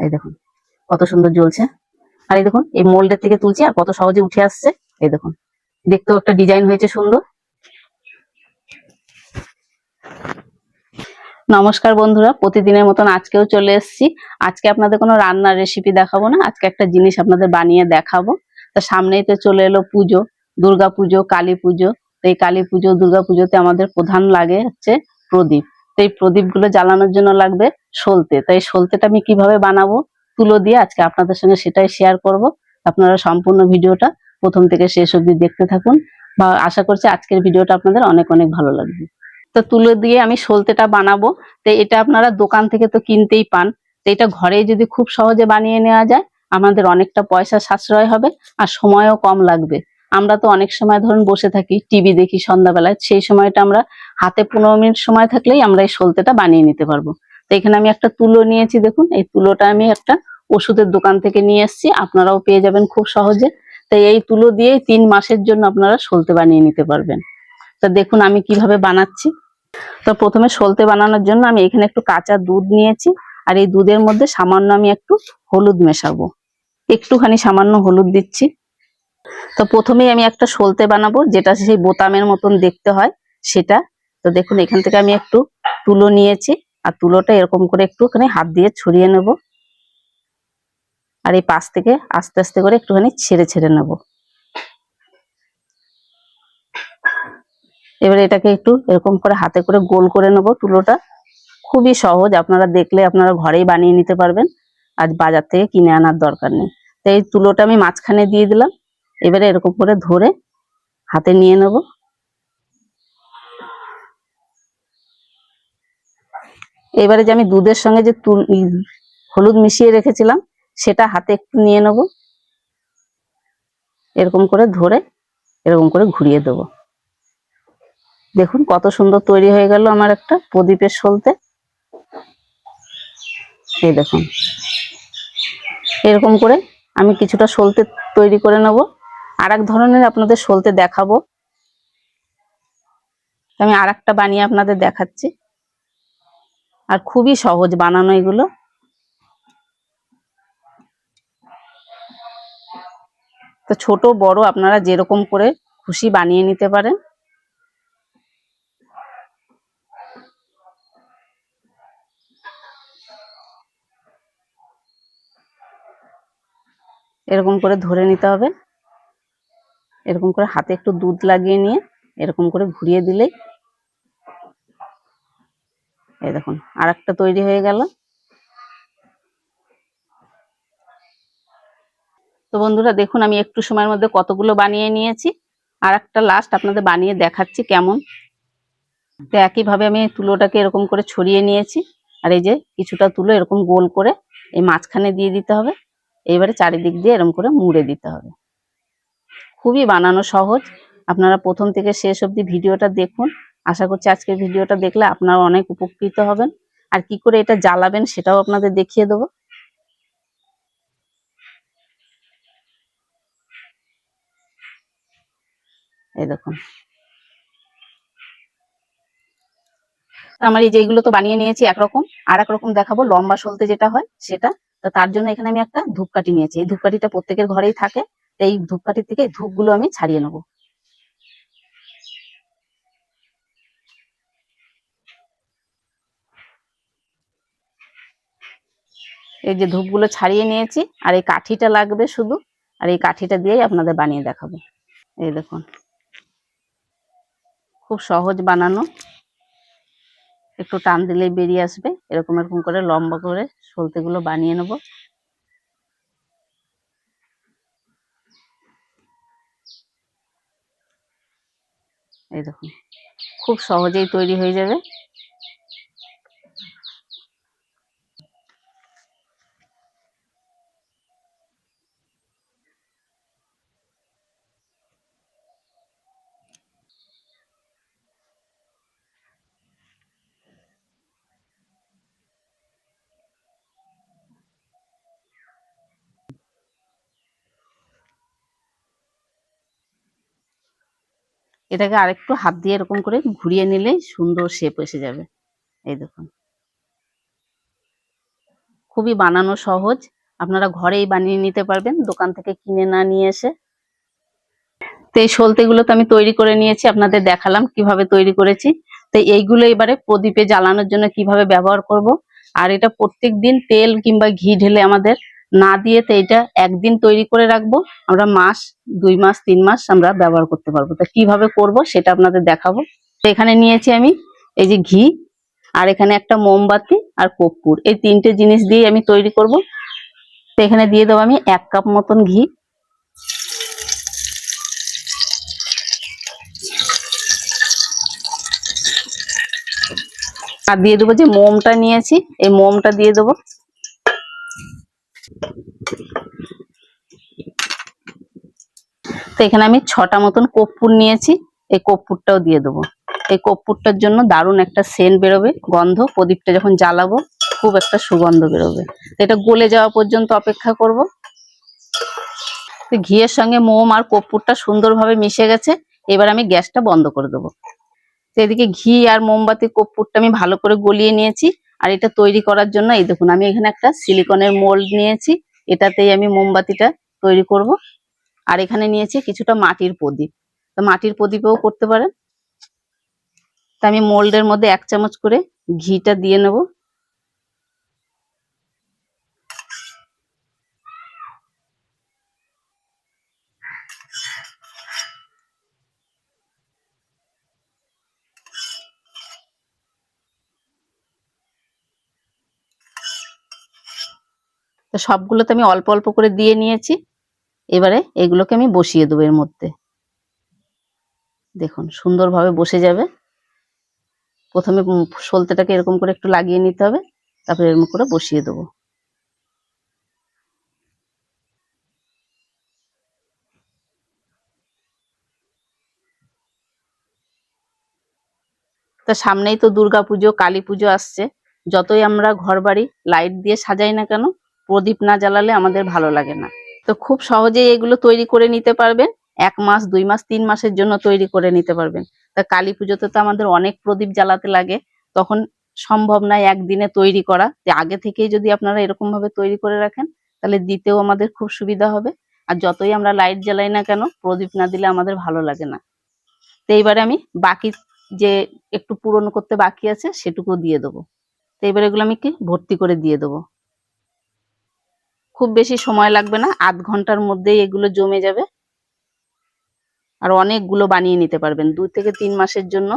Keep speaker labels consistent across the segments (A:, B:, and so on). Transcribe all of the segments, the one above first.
A: এই দেখুন, কত সুন্দর জ্বলছে। আর এই দেখুন, এই মোল্ডের থেকে তুলছি, আর কত সহজে উঠে আসছে। এই দেখুন, দেখতেও একটা ডিজাইন হয়েছে সুন্দর। নমস্কার বন্ধুরা, প্রতিদিনের মতন আজকেও চলে এসেছি। আজকে আপনাদের কোনো রান্নার রেসিপি দেখাবো না, আজকে একটা জিনিস আপনাদের বানিয়ে দেখাবো। তা সামনেই তো চলে এলো পুজো, দুর্গা পুজো, কালী পুজো। তো এই কালী পুজো, দুর্গা পুজোতে আমাদের প্রধান লাগে হচ্ছে প্রদীপ। তো এই প্রদীপগুলো জ্বালানোর জন্য লাগবে সলতে। তাই সলতেটা আমি কীভাবে বানাবো তুলো দিয়ে আজকে আপনাদের সঙ্গে সেটাই শেয়ার করব। আপনারা সম্পূর্ণ ভিডিওটা প্রথম থেকে শেষ অবধি দেখতে থাকুন বা আশা করছি আজকের ভিডিওটা আপনাদের অনেক অনেক ভালো লাগবে। তো তুলো দিয়ে আমি সলতেটা বানাবো। তো এটা আপনারা দোকান থেকে তো কিনতেই পান। তো এটা ঘরে যদি খুব সহজে বানিয়ে নেওয়া যায়, আমাদের অনেকটা পয়সা সাশ্রয় হবে আর সময়ও কম লাগবে। আমরা তো অনেক সময় ধরুন বসে থাকি, টিভি দেখি সন্ধ্যাবেলায়, সেই সময়টা আমরা হাতে পনেরো মিনিট সময় থাকলেই আমরা এই সলতেটা বানিয়ে নিতে পারব। তো এখানে আমি একটা তুলো নিয়েছি, দেখুন। এই তুলোটা আমি একটা ওষুধের দোকান থেকে নিয়ে এসেছি। আপনারাও পেয়ে যাবেন খুব সহজে। তো এই তুলো দিয়ে তিন মাসের জন্য আপনারা সলতে বানিয়ে নিতে পারবেন। তো দেখুন আমি কীভাবে বানাচ্ছি। তো প্রথমে সলতে বানানোর জন্য আমি এখানে একটু কাঁচা দুধ নিয়েছি। আর এই দুধের মধ্যে সামান্য আমি একটু হলুদ মেশাবো। একটুখানি সামান্য হলুদ দিচ্ছি। তো প্রথমেই আমি একটা সলতে বানাবো, যেটা সেই বোতামের মতন দেখতে হয়, সেটা। তো দেখুন, এখান থেকে আমি একটু তুলো নিয়েছি। আর তুলোটা এরকম করে একটুখানি হাত দিয়ে ছড়িয়ে নেব। আর এই পাশ থেকে আস্তে আস্তে করে একটুখানি ছেড়ে ছেড়ে নেব। এবারে এটাকে একটু এরকম করে হাতে করে গোল করে নেব তুলোটা। খুবই সহজ, আপনারা দেখলে আপনারা ঘরেই বানিয়ে নিতে পারবেন। আজ বাজার থেকে কিনে আনার দরকার নেই। তো এই তুলোটা আমি মাঝখানে দিয়ে দিলাম। এবারে এরকম করে ধরে হাতে নিয়ে নেব। এবারে যে আমি দুধের সঙ্গে যে হলুদ মিশিয়ে রেখেছিলাম, সেটা হাতে একটু নিয়ে নেব। এরকম করে ধরে, এরকম করে ঘুরিয়ে দেব। দেখুন কত সুন্দর তৈরি হয়ে গেল আমার একটা প্রদীপের সলতে। এই দেখুন। এরকম করে আমি কিছুটা সলতে তৈরি করে নেব। আর এক ধরনের আপনাদের সলতে দেখাবো। আমি আর একটা বানিয়ে আপনাদের দেখাচ্ছি। আর খুবই সহজ বানানো এগুলো। তো ছোট, বড় আপনারা যেরকম করে খুশি বানিয়ে নিতে পারেন। এরকম করে ধরে নিতে হবে। এরকম করে হাতে একটু দুধ লাগিয়ে নিয়ে এরকম করে ঘুরিয়ে দিলেই এই দেখুন আর একটা তৈরি হয়ে গেল। তো বন্ধুরা, দেখুন, আমি একটু সময়ের মধ্যে কতগুলো বানিয়ে নিয়েছি। আর একটা লাস্ট আপনাদের বানিয়ে দেখাচ্ছি কেমন। তো একইভাবে আমি তুলোটাকে এরকম করে ছড়িয়ে নিয়েছি। আর এই যে কিছুটা তুলো এরকম গোল করে এই মাঝখানে দিয়ে দিতে হবে। এইবারে চারিদিক দিয়ে এরকম করে মুড়ে দিতে হবে। খুবই বানানো সহজ। আপনারা প্রথম থেকে শেষ অবধি ভিডিওটা দেখুন। আশা করছি আজকের ভিডিওটা দেখলে আপনারা অনেক উপকৃত হবেন। আর কি করে এটা জ্বালাবেন সেটাও আপনাদের দেখিয়ে দেবো। এই দেখুন। আমার এই যেগুলো তো বানিয়ে নিয়েছি একরকম আর একরকম দেখাবো, লম্বা সলতে যেটা হয় সেটা। তো তার জন্য এখানে আমি একটা ধূপকাঠি নিয়েছি। এই ধূপকাঠিটা প্রত্যেকের ঘরেই থাকে। এই ধূপকাঠির থেকে ধূপগুলো আমি ছাড়িয়ে নেব। এই যে ধূপগুলো ছাড়িয়ে নিয়েছি, আর এই কাঠিটা লাগবে শুধু, আর এই কাঠিটা দিয়েই আপনাদের বানিয়ে দেখাবো। এই দেখুন, খুব সহজ বানানো। একটু টান দিলেই বেরিয়ে আসবে, এরকম এরকম করে লম্বা করে সলতেগুলো বানিয়ে নেব। এই দেখুন, খুব সহজেই তৈরি হয়ে যাবে। এটাকে আরেকটু হাত দিয়ে এরকম করে ঘুরিয়ে নিলেই সুন্দর শেপ এসে যাবে। এই দেখুন। খুবই বানানো সহজ। আপনারা ঘরেই বানিয়ে নিতে পারবেন, দোকান থেকে কিনে না নিয়ে এসে। তো এই সলতেগুলো তো আমি তৈরি করে নিয়েছি, আপনাদের দেখালাম কীভাবে তৈরি করেছি। তো এইগুলো এবারে প্রদীপে জ্বালানোর জন্য কীভাবে ব্যবহার করব, আর এটা প্রত্যেক দিন তেল কিংবা ঘি ঢেলে আমাদের না দিয়ে তো এটা একদিন তৈরি করে রাখব। আমরা মাস, দুই মাস, তিন মাস আমরা ব্যবহার করতে পারব। তো কীভাবে করব সেটা আপনাদের দেখাবো। এখানে নিয়েছি আমি এই যে ঘি, আর এখানে একটা মোমবাতি আর কর্পূর। এই তিনটে জিনিস দিয়ে আমি তৈরি করব। তো এখানে দিয়ে দেবো আমি এক কাপ মতন ঘি। আর দিয়ে দেবো যে মোমটা নিয়েছি, এই মোমটা দিয়ে দেবো। তো এখানে আমি ছটা মতন কর্পূর নিয়েছি। এই কর্পূরটাও দিয়ে দেবো। এই কর্পূরটার জন্য দারুণ একটা সেন্ট বেরোবে, গন্ধ, প্রদীপটা যখন জ্বালাবো, খুব একটা সুগন্ধ বেরোবে। এটা গলে যাওয়া পর্যন্ত অপেক্ষা করব। ঘিয়ের সঙ্গে মোম আর কর্পূরটা সুন্দরভাবে মিশে গেছে। এবার আমি গ্যাসটা বন্ধ করে দেবো। এদিকে ঘি আর মোমবাতি কর্পূরটা আমি ভালো করে গলিয়ে নিয়েছি। আর এটা তৈরি করার জন্য, এই দেখুন, আমি এখানে একটা সিলিকনের মোল্ড নিয়েছি, এটাতেই আমি মোমবাতিটা তৈরি করব। আর এখানে নিয়েছি কিছুটা মাটির প্রদীপ। তো মাটির প্রদীপেও করতে পারেন। তা আমি মোল্ডের মধ্যে এক চামচ করে ঘিটা দিয়ে নেব। তো সবগুলোতে আমি অল্প অল্প করে দিয়ে নিয়েছি। এবারে এগুলোকে আমি বসিয়ে দেবো এর মধ্যে। দেখুন, সুন্দরভাবে বসে যাবে। প্রথমে সলতেটাকে এরকম করে একটু লাগিয়ে নিতে হবে। তারপরে এরকম করে বসিয়ে দেবো। তা সামনেই তো দুর্গা পুজো কালী পুজো আসছে। যতই আমরা ঘর বাড়ি লাইট দিয়ে সাজাই না কেন প্রদীপ না জ্বালালে আমাদের ভালো লাগে না। তো খুব সহজেই এগুলো তৈরি করে নিতে পারবেন। এক মাস, দুই মাস, তিন মাসের জন্য তৈরি করে নিতে পারবেন। তা কালী পুজোতে তো আমাদের অনেক প্রদীপ জ্বালাতে লাগে। তখন সম্ভব নয় একদিনে তৈরি করা। আগে থেকেই যদি আপনারা এরকম ভাবে তৈরি করে রাখেন, তাহলে দিতেও আমাদের খুব সুবিধা হবে। আর যতই আমরা লাইট জ্বালাই না কেন, প্রদীপ না দিলে আমাদের ভালো লাগে না। তো এইবারে আমি বাকি যে একটু পূরণ করতে বাকি আছে সেটুকু দিয়ে দেবো। তো এবার এগুলো আমি কি, ভর্তি করে দিয়ে দেবো। খুব বেশি সময় লাগবে না, আধ ঘণ্টার মধ্যেই এগুলো জমে যাবে। আর অনেকগুলো বানিয়ে নিতে পারবেন, দু থেকে তিন মাসের জন্য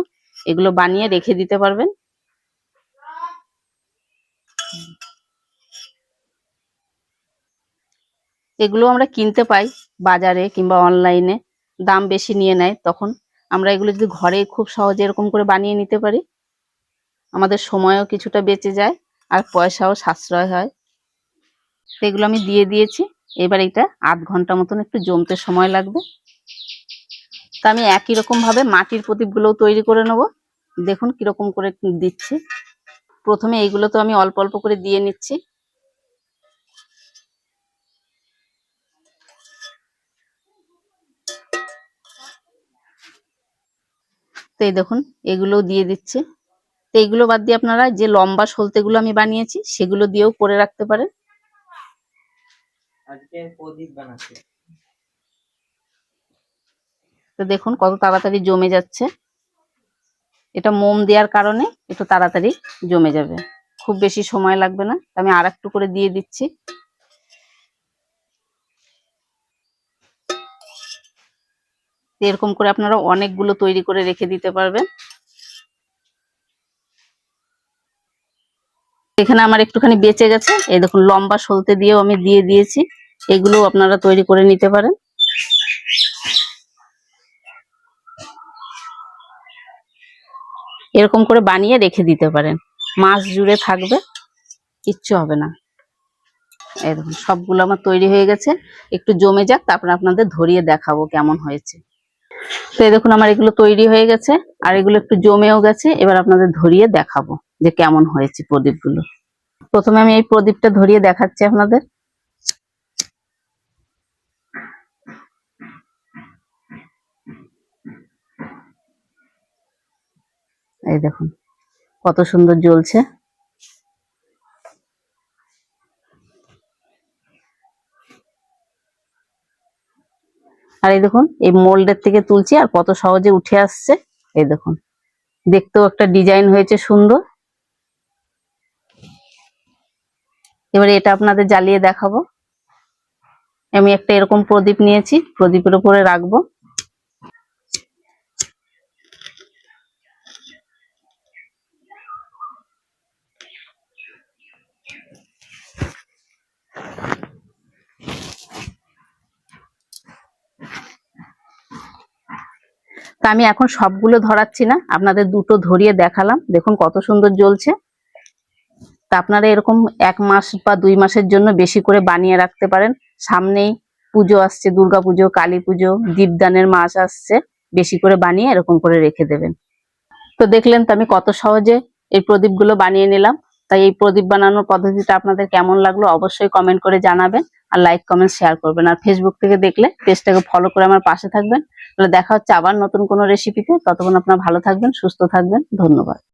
A: এগুলো বানিয়ে রেখে দিতে পারবেন। এগুলো আমরা কিনতে পাই বাজারে কিংবা অনলাইনে, দাম বেশি নিয়ে নেয় তখন। আমরা এগুলো যদি ঘরে খুব সহজে এরকম করে বানিয়ে নিতে পারি, আমাদের সময়ও কিছুটা বেঁচে যায় আর পয়সাও সাশ্রয় হয়। তো এগুলো আমি দিয়ে দিয়েছি। এবার এটা আধ ঘণ্টা মতন একটু জমতে সময় লাগবে। তা আমি একই রকম ভাবে মাটির প্রদীপগুলোও তৈরি করে নেব। দেখুন কীরকম করে দিচ্ছি। প্রথমে এইগুলো তো আমি অল্প অল্প করে দিয়ে নিচ্ছি। তো এই দেখুন, এগুলোও দিয়ে দিচ্ছে। তো এইগুলো বাদ দিয়ে আপনারা যে লম্বা সলতেগুলো আমি বানিয়েছি, সেগুলো দিয়েও করে রাখতে পারেন।
B: আজকে প্রদীপ বানাচ্ছে।
A: তো দেখুন কত তাড়াতাড়ি জমে যাচ্ছে। এটা মোম দেওয়ার কারণে একটু তাড়াতাড়ি জমে যাবে। খুব বেশি সময় লাগবে না। আমি আর একটু করে দিয়ে দিচ্ছি। এরকম করে আপনারা অনেকগুলো তৈরি করে রেখে দিতে পারবেন। এখানে আমার একটুখানি বেঁচে গেছে। এই দেখুন, লম্বা সলতে দিয়েও আমি দিয়ে দিয়েছি। এগুলো আপনারা তৈরি করে নিতে পারেন। এরকম করে বানিয়ে রেখে দিতে পারেন। মাস জুড়ে থাকবে, কিচ্ছু হবে না। এই দেখুন, সবগুলো আমার তৈরি হয়ে গেছে। একটু জমে যাক, তারপর আপনাদের ধরিয়ে দেখাবো কেমন হয়েছে। তো এই দেখুন, আমার এগুলো তৈরি হয়ে গেছে। আর এগুলো একটু জমেও গেছে, এবার আপনাদের ধরিয়ে দেখাবো। যে কেমন হয়েছে প্রদীপগুলো। প্রথমে আমি এই প্রদীপটা ধরিয়ে দেখাচ্ছি আপনাদের। এই দেখুন, কত সুন্দর জ্বলছে। আর এই দেখুন, এই মোল্ডের থেকে তুলছি আর কত সহজে উঠে আসছে। এই দেখুন, দেখতেও একটা ডিজাইন হয়েছে সুন্দর। এবারে এটা আপনাদের জ্বালিয়ে দেখাবো। আমি একটা এরকম প্রদীপ নিয়েছি, প্রদীপের উপরে রাখব। তা আমি এখন সবগুলো ধরাচ্ছি না, আপনাদের দুটো ধরিয়ে দেখালাম। দেখুন কত সুন্দর জ্বলছে। তা আপনারা এরকম এক মাস বা দুই মাসের জন্য বেশি করে বানিয়ে রাখতে পারেন। সামনেই পুজো আসছে, দুর্গা পুজো, কালী পুজো, দীপদানের মাস আসছে, বেশি করে বানিয়ে এরকম করে রেখে দেবেন। তো দেখলেন তো আমি কত সহজে এই প্রদীপগুলো বানিয়ে নিলাম। তাই এই প্রদীপ বানানোর পদ্ধতিটা আপনাদের কেমন লাগল অবশ্যই কমেন্ট করে জানাবেন আর লাইক কমেন্ট শেয়ার করবেন। আর ফেসবুক থেকে দেখলে পেজটাকে ফলো করে আমার পাশে থাকবেন। তাহলে দেখা হচ্ছে আবার নতুন কোনো রেসিপিতে ততক্ষণ আপনারা ভালো থাকবেন, সুস্থ থাকবেন। ধন্যবাদ।